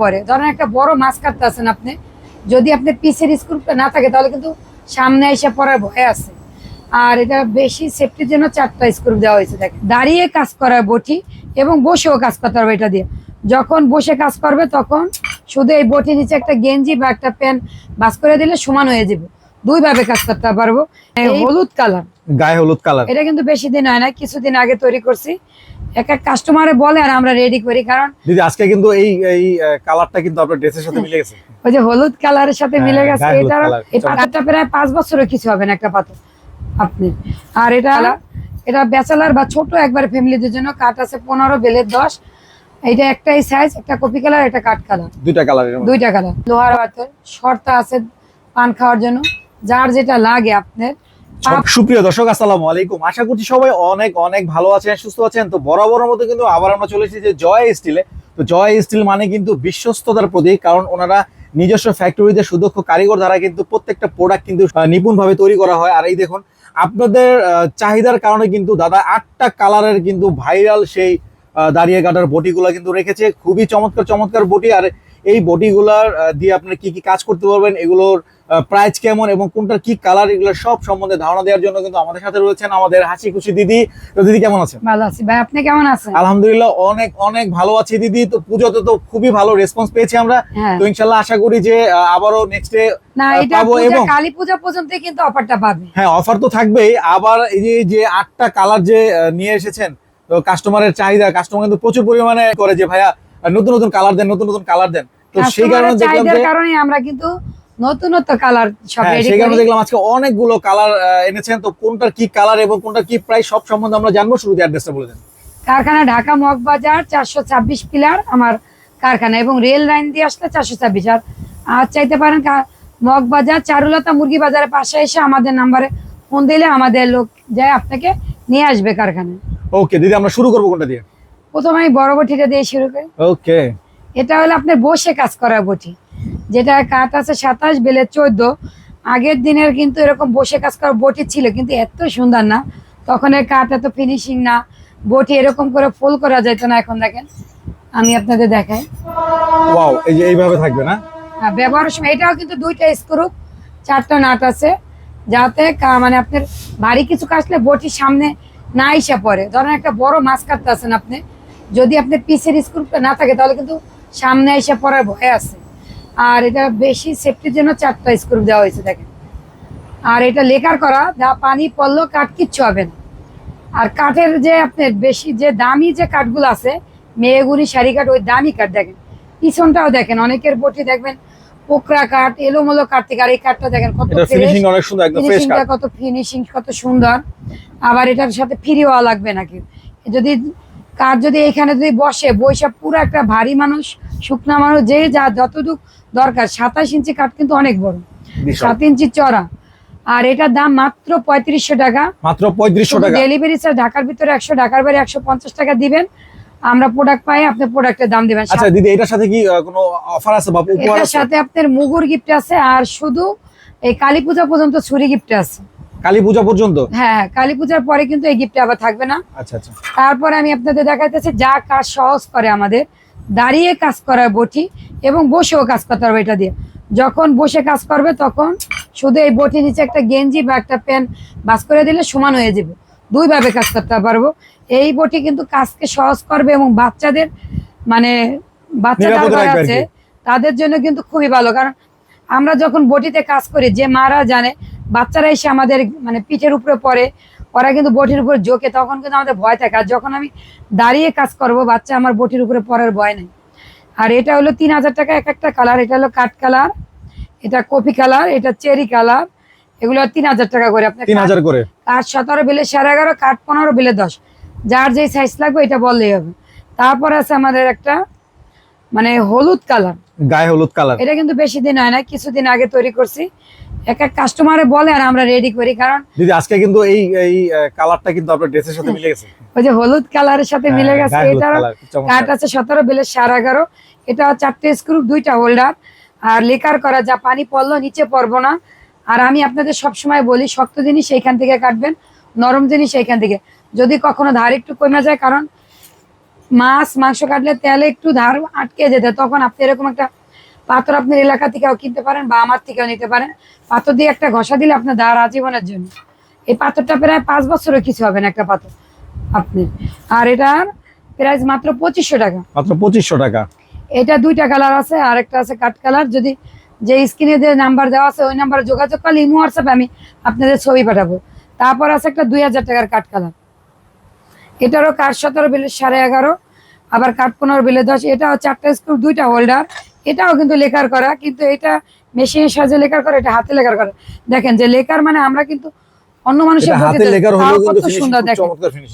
পরে। ধরেন একটা বড় মাছ কাটতে আছেন আপনি যদি আপনি পিসের স্ক্রুপটা না থাকে তাহলে কিন্তু সামনে এসে পড়ার ভয় আছে। আর এটা বেশি সেফটির জন্য চারটা স্ক্রুপ দেওয়া হয়েছে দেখেন। দাঁড়িয়ে কাজ করার বটি এবং বসেও কাজ করতে পারবে এটা দিয়ে। যখন বসে কাজ করবে তখন শুধু এই বটির নিচে একটা গেঞ্জি বা একটা প্যান্ট বাস করে দিলে সমান হয়ে যাবে। দুই ভাবে কাজ করতে পারব। হলুদ কালার। গায়ে হলুদ কালার। এটা কিন্তু বেশি দিন হয় না কিছুদিন আগে তৈরি করছি। এক এক কাস্টমারে বলে আর আমরা রেডি করি কারণ দিদি আজকে কিন্তু এই এই কালারটা কিন্তু আপনার ড্রেসের সাথে মিলে গেছে। ওই যে হলুদ কালারের সাথে হ্যাঁ, মিলে গেছে এটা। এই পাথরটা প্রায় পাঁচ বছরের কিছু হবে না একটা পাথর আপনি আর এটা এটা ব্যাচেলার বা ছোট একবার ফ্যামিলিদের জন্য কাঠ আছে পনেরো বেলের দশ। এইটা একটাই সাইজ একটা কপি কালার একটা কাঠ কালার দুইটা কালারের মধ্যে। দুইটা কালার লোহার পাথর শর্তা আছে পান খাওয়ার জন্য। যার যেটা লাগে আপনার সুপ্রিয় দর্শক, আসসালামু আলাইকুম। আশা করছি সবাই অনেক অনেক ভালো আছেন, সুস্থ আছেন। তো বরাবরের মতো কিন্তু আবার আমরা চলে এসেছি যে জয় স্টিলে। তো জয় স্টিল মানে কিন্তু বিশ্বস্ততার প্রতীক, কারণ ওনারা নিজস্ব ফ্যাক্টরিতে সুদক্ষ কারিগর দ্বারা কিন্তু প্রত্যেকটা প্রোডাক্ট কিন্তু নিপুণ ভাবে তৈরি করা হয়। আর এই দেখুন, আপনাদের চাহিদার কারণে কিন্তু দাদা আটটা কালারের কিন্তু ভাইরাল সেই দাঁড়িয়ে কাটার বটিগুলো কিন্তু রেখেছে। খুবই চমৎকার চমৎকার বটি। আর এই বডিগুলার দিয়ে আপনারা কি কি কাজ করতে পারবেন, এগুলোর প্রাইস কেমন এবং কোনটার কি কালার এগুলো সব সম্বন্ধে ধারণা দেওয়ার জন্য কিন্তু আমাদের সাথে রয়েছেন আমাদের হাসি খুশি দিদি। তো দিদি কেমন আছেন? ভালো আছি। ভাই আপনি কেমন আছেন? আলহামদুলিল্লাহ অনেক অনেক ভালো আছি দিদি। তো পুজোতে তো খুবই ভালো রেসপন্স পেয়েছি আমরা। হ্যাঁ। তো ইনশাল্লাহ আশা করি যে আবারও নেক্সট ডে না এটা পূজা কালী পূজা পর্যন্ত কিন্তু অফারটা পাবে। হ্যাঁ অফার তো থাকবেই। আবার এই যে যে আটটা কালার যে নিয়ে এসেছেন তো কাস্টমারের চাহিদা কাস্টমার কিন্তু প্রচুর পরিমাণে করে যে ভাইয়া নতুন নতুন কালার দেন নতুন নতুন কালার দেন। তো সেই কারণে দেখলাম যে কারণে আমরা কিন্তু নতুনত্ব কালার সব হ্যাঁ কারণে দেখলাম আজকে অনেকগুলো কালার এনেছেন। তো কোনটার কি কালার এবং কোনটার কি প্রাইস সব সম্বন্ধে আমরা জানব। শুরুতে অ্যাড্রেসটা বলে দেন। কারখানা ঢাকা মগবাজার চারশো ছাব্বিশ পিলার আমার কারখানা। এবং রেল লাইন দিয়ে আসলে চারশো ছাব্বিশ। আর আর চাইতে পারেন মগবাজার চারুলতা মুরগি বাজারের পাশে এসে আমাদের নাম্বারে ফোন দিলে আমাদের লোক যায় আপনাকে নিয়ে আসবে কারখানায়। ওকে দিদি আমরা শুরু করব কোনটা দিয়ে? প্রথমে আমি বড় বটিটা দিয়ে শুরু করি। ওকে এটা হলো আপনার বসে কাজ করার বটি। যেটা কাঠ আছে সাতাশ বেলে চোদ্দ। আগের দিনের কিন্তু এরকম বসে কাজ করার বটি ছিল কিন্তু এত সুন্দর না। তখন এর কাঠ এত ফিনিশিং না। বটি এরকম করে ফুল করা যেত না এখন দেখেন। আমি আপনাদের দেখাই। ওয়াও এই যে এইভাবে থাকবে না? আর ব্যবহারের সময় এটাও কিন্তু দুইটা স্ক্রু চারটা নাট আছে। যাতে কা- মানে আপনার ভারী কিছু কাটলে বটির সামনে না এসে পড়ে। ধরেন একটা বড় মাছ কাটতে আছেন আপনি। যদি আপনি পিসের স্ক্রুপটা না থাকে তাহলে কিন্তু সামনে এসে পড়ার ভয় আছে। আর এটা বেশি সেফটির জন্য চারটা স্ক্রু দেওয়া হয়েছে দেখেন। আর এটা লেকার করা যা পানি পড়লেও কাঠ কিচ্ছু হবে না। আর কাঠের যে আপনার বেশি যে দামি যে কাঠগুলো আছে মেয়েগুড়ি শাড়ি কাঠ ওই দামি কাঠ দেখেন। পিছনটাও দেখেন অনেকের বটি দেখবেন পোকরা কাঠ এলোমেলো কাঠ থেকে আর এই কাঠটা দেখেন কত ফিনিশিং অনেক সুন্দর একদম ফ্রেশ ফিনিশিংটা কত ফিনিশিং কত সুন্দর। আবার এটার সাথে ফ্রি হওয়া লাগবে নাকি? যদি কার যদি এখানে যদি বসে বৈশা পুরো একটা ভারী মানুষ শুকনা মানুষ যে যা যতটুক দরকার। সাতাশ ইঞ্চি কাঠ কিন্তু অনেক বড়। সাত ইঞ্চি চড়া আর এটার দাম মাত্র পঁয়ত্রিশশো টাকা। মাত্র পঁয়ত্রিশশো টাকা। ডেলিভারি চার্জ ঢাকার ভিতরে একশো ঢাকার বাইরে একশো পঞ্চাশ টাকা দিবেন। আমরা প্রোডাক্ট পাই আপনি প্রোডাক্টের দাম দিবেন। আচ্ছা দিদি এটার সাথে কি কোনো অফার আছে বা উপহার এটার আছে? সাথে আপনার মুগুর গিফট আছে আর শুধু এই কালী পূজা পর্যন্ত ছুরি গিফট আছে। কালী পূজা পর্যন্ত? হ্যাঁ কালী পূজার পরে কিন্তু এই গিফট আবার থাকবে না। আচ্ছা আচ্ছা। তারপরে আমি আপনাদের দেখাইতেছি যা কাজ সহজ করে আমাদের দাঁড়িয়ে কাজ করার বটি এবং বসেও কাজ করতে পারবে এটা দিয়ে। যখন বসে কাজ করবে তখন শুধু এই বটির নিচে একটা গেঞ্জি বা একটা প্যান্ট বাস করে দিলে সমান হয়ে যাবে। দুই ভাবে কাজ করতে পারব। এই বটি কিন্তু কাজকে সহজ করবে এবং বাচ্চাদের মানে বাচ্চা যারা আছে তাদের জন্য কিন্তু খুবই ভালো। কারণ আমরা যখন বটিতে কাজ করি যে মারা জানে বাচ্চারা এসে আমাদের মানে পিঠের উপরে পড়ে ওরা কিন্তু বটির উপরে জোকে তখন কিন্তু আমাদের ভয় থাকে। আর যখন আমি দাঁড়িয়ে কাজ করব বাচ্চা আমার বটির উপরে পড়ার ভয় নেই। আর এটা হলো তিন হাজার টাকা এক একটা কালার। এটা হলো কাঠ কালার এটা কফি কালার এটা চেরি কালার। এগুলো তিন হাজার টাকা করে। আপনার তিন হাজার করে? কাঠ সতেরো বিলে সাড়ে এগারো কাঠ পনেরো বিলে দশ। যার যেই সাইজ লাগবে এটা বললেই হবে। তারপর আছে আমাদের একটা মানে হলুদ কালার। গায়ে হলুদ কালার। এটা কিন্তু বেশি দিন হয় না কিছুদিন আগে তৈরি করছি। এক এক কাস্টমারে বলে আর আমরা রেডি করি কারণ দিদি আজকে কিন্তু এই এই কালারটা কিন্তু আপনার ড্রেসের সাথে মিলে গেছে। ওই যে হলুদ কালারের সাথে হ্যাঁ, মিলে গেছে colour, চমৎকার। কাঠ আছে সতেরো বিলের সাড়ে এটা চারটে স্ক্রু দুইটা হোল্ডার আর লেকার করা যা পানি পড়ল নিচে পড়ব না। আর আমি আপনাদের সব সময় বলি শক্ত জিনিস সেইখান থেকে কাটবেন নরম জিনিস সেইখান থেকে। যদি কখনো ধার একটু কমে যায় কারণ মাছ মাংস কাটলে তেলে একটু ধার আটকে যেতে তখন আপনি এরকম একটা পাথর আপনার এলাকা থেকেও কিনতে পারেন বা আমার থেকেও নিতে পারেন। পাথর দিয়ে একটা ঘষা দিলে আপনার ধার আজীবনের জন্য। এই পাথরটা প্রায় পাঁচ বছরও কিছু হবে না একটা পাথর আপনি। আর এটার প্রাইস মাত্র পঁচিশশো টাকা। মাত্র পঁচিশশো টাকা। এটা দুইটা কালার আছে আর একটা আছে কাট কালার যদি যে স্ক্রিনে যে নাম্বার দেওয়া আছে ওই নাম্বারে যোগাযোগ করলে ইমো হোয়াটসঅ্যাপে আমি আপনাদের ছবি পাঠাবো। তারপর আছে একটা দুই হাজার টাকার কাট কালার এটারও কাঠ সতেরো বিলে সাড়ে এগারো আবার কাঠ পনেরো বিলে দশ। এটাও চারটা স্ক্রু দুইটা হোল্ডার এটাও কিন্তু লেখার করা কিন্তু এটা মেশিনের সাহায্যে লেখার করা এটা হাতে লেখার করা। দেখেন যে লেখার মানে আমরা কিন্তু অন্য মানুষের কত সুন্দর দেখেন।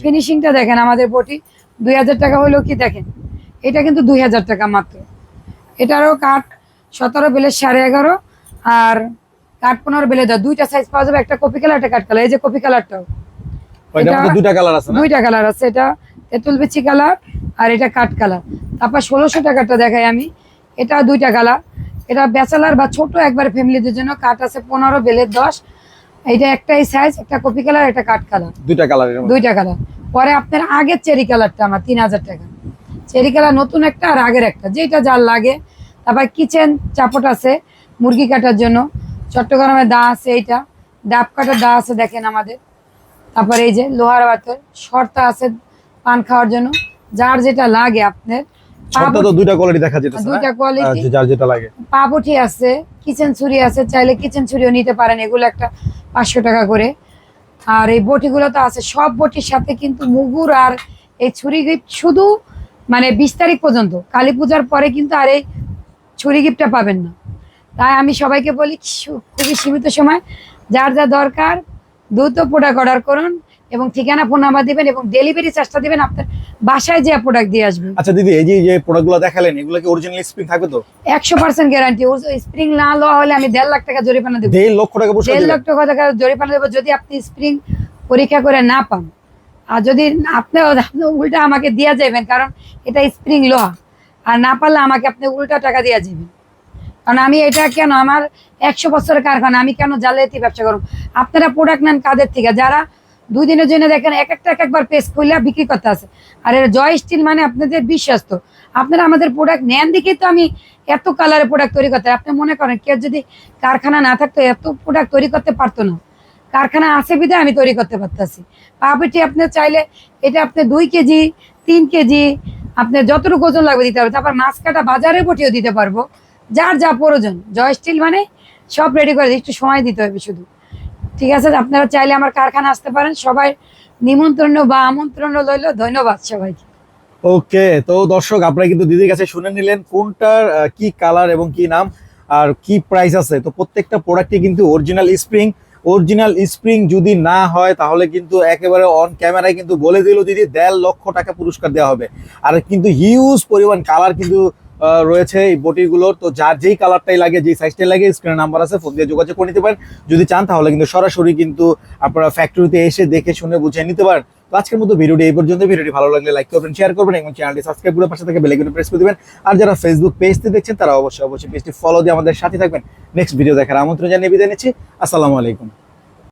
ফিনিশিংটা দেখেন আমাদের বটি দুই হাজার টাকা হলেও কি দেখেন? এটা কিন্তু দুই হাজার টাকা মাত্র। এটারও কাঠ সতেরো বেলের সাড়ে এগারো আর কাঠ পনেরো বেলে দেওয়া দুইটা সাইজ পাওয়া যাবে একটা কপি কালার একটা কাঠ কালার এই যে কপি কালারটাও দুইটা কালার আছে দুইটা কালার আছে। এটা তেঁতুল বিচি কালার আর এটা কাঠ কালার তারপর ষোলোশো টাকাটা দেখাই আমি। এটা দুইটা কালার এটা ব্যাচেলার বা ছোট একবার ফ্যামিলিদের জন্য কাঠ আছে পনেরো বেলের দশ। এটা একটাই সাইজ একটা কপি কালার একটা কাঠ কালার দুইটা মধ্যে। দুইটা কালার পরে আপনার আগের চেরি কালারটা আমার তিন হাজার টাকা। চেরি কালার নতুন একটা আর আগের একটা যেটা যার লাগে। তারপর কিচেন চাপট আছে মুরগি কাটার জন্য। চট্টগ্রামের দা আছে এইটা। ডাব কাটার দা আছে দেখেন আমাদের। তারপর এই যে লোহার বাতর শর্তা আছে পান খাওয়ার জন্য। যার যেটা লাগে আপনার ছটটা তো দুইটা কোয়ালিটি দেখা যেতেছে দুইটা quality। আহ, যার যেটা লাগে। পাবুটি আছে কিচেন ছুরি আছে চাইলে কিচেন ছুরিও নিতে পারেন। এগুলো একটা পাঁচশো টাকা করে। আর এই বটিগুলো তো আছে সব বটির সাথে কিন্তু মুগুর আর এই ছুরি গিফট শুধু মানে বিশ তারিখ পর্যন্ত কালী পূজার পরে কিন্তু আর এই ছুরি গিফটটা পাবেন না। তাই আমি সবাইকে বলি খুবই সীমিত সময়। যার যা দরকার দ্রুত প্রোডাক্ট অর্ডার করুন। এবং ঠিকানা ফোন নাম্বার দিবেন এবং ডেলিভারি চার্জটা দিবেন আপনার বাসায় যে প্রোডাক্ট দিয়ে আসবেন আচ্ছা দিদি এই যে যে প্রোডাক্টগুলো দেখালেন এগুলো কি অরিজিনাল স্প্রিং থাকবে তো? একশো পার্সেন্ট গ্যারান্টি স্প্রিং না লওয়া হলে আমি দেড় লাখ টাকা জরিমানা দেবো। দেড় লক্ষ টাকা দেড় দিবেন? লাখ টাকা জরিমানা দেবো যদি আপনি স্প্রিং পরীক্ষা করে না পান। আর যদি আপনি উল্টা আমাকে দিয়া যাবেন কারণ এটা স্প্রিং লোহা আর না পারলে আমাকে আপনি উল্টা টাকা দিয়া যাবেন। কারণ আমি এটা কেন? আমার একশো বছরের কারখানা আমি কেন জালিয়াতি ব্যবসা করব? আপনারা প্রোডাক্ট নেন কাদের থেকে? যারা দুই দিনের জন্য দেখেন এক একটা এক একবার পেস খুললে বিক্রি করতে আছে। আর এর জয় স্টিল মানে আপনাদের বিশ্বস্ত। আপনারা আমাদের প্রোডাক্ট নেন দেখেই তো আমি এত কালারের প্রোডাক্ট তৈরি করতে আপনি মনে করেন, কেউ যদি কারখানা না থাকতো এত প্রোডাক্ট তৈরি করতে পারতো না। কারখানা আছে বিধায় আমি তৈরি করতে পারতাছি। পাউরুটি আপনি চাইলে এটা আপনি দুই কেজি, তিন কেজি আপনার যতটুকু ওজন লাগবে দিতে পারবে তারপর মাছ কাটা বাজারে বটিও দিতে পারব। যার যা প্রয়োজন। জয় স্টিল মানে সব রেডি করে একটু সময় দিতে হবে শুধু। ঠিক আছে, আপনারা চাইলে আমার কারখানা আসতে পারেন। সবাই নিমন্ত্রণ বা আমন্ত্রণ লইল ধন্যবাদ সবাইকে। ওকে, তো দর্শক, আপনারা কিন্তু দিদির কাছে শুনে নিলেন কোনটার কি কালার এবং কি নাম আর কি প্রাইস আছে। তো প্রত্যেকটা প্রোডাক্টে কিন্তু অরিজিনাল স্প্রিং অরিজিনাল স্প্রিং যদি না হয়, তাহলে কিন্তু একেবারে অন ক্যামেরায় কিন্তু বলে দিল দিদি, দেড় লক্ষ টাকা পুরস্কার দেওয়া হবে। আর কিন্তু হিউজ পরিমাণ কালার কিন্তু রয়েছে এই বটিগুলোর। তো যার যেই কালারটাই লাগে, যেই সাইজটাই লাগে স্ক্রিনে নাম্বার আছে ফোন দিয়ে যোগাযোগ করে নিতে পারেন। যদি চান, তাহলে কিন্তু সরাসরি কিন্তু আপনারা ফ্যাক্টরিতে এসে দেখে, শুনে, বুঝে নিতে পারেন। তো আজকের মতো ভিডিওটি এই পর্যন্ত ভিডিওটি ভালো লাগলে লাইক করবেন শেয়ার করবেন, এবং চ্যানেলটি সাবস্ক্রাইব করে পাশে থেকে বেলাইকনে প্রেস করে দেবেন। আর যারা ফেসবুক পেজতে দেখছেন, তারা অবশ্যই অবশ্যই পেজটি ফলো দিয়ে আমাদের সাথে থাকবেন। নেক্সট ভিডিও দেখার আমন্ত্রণ জানিয়ে বিদায় নিচ্ছি। আসসালামু আলাইকুম।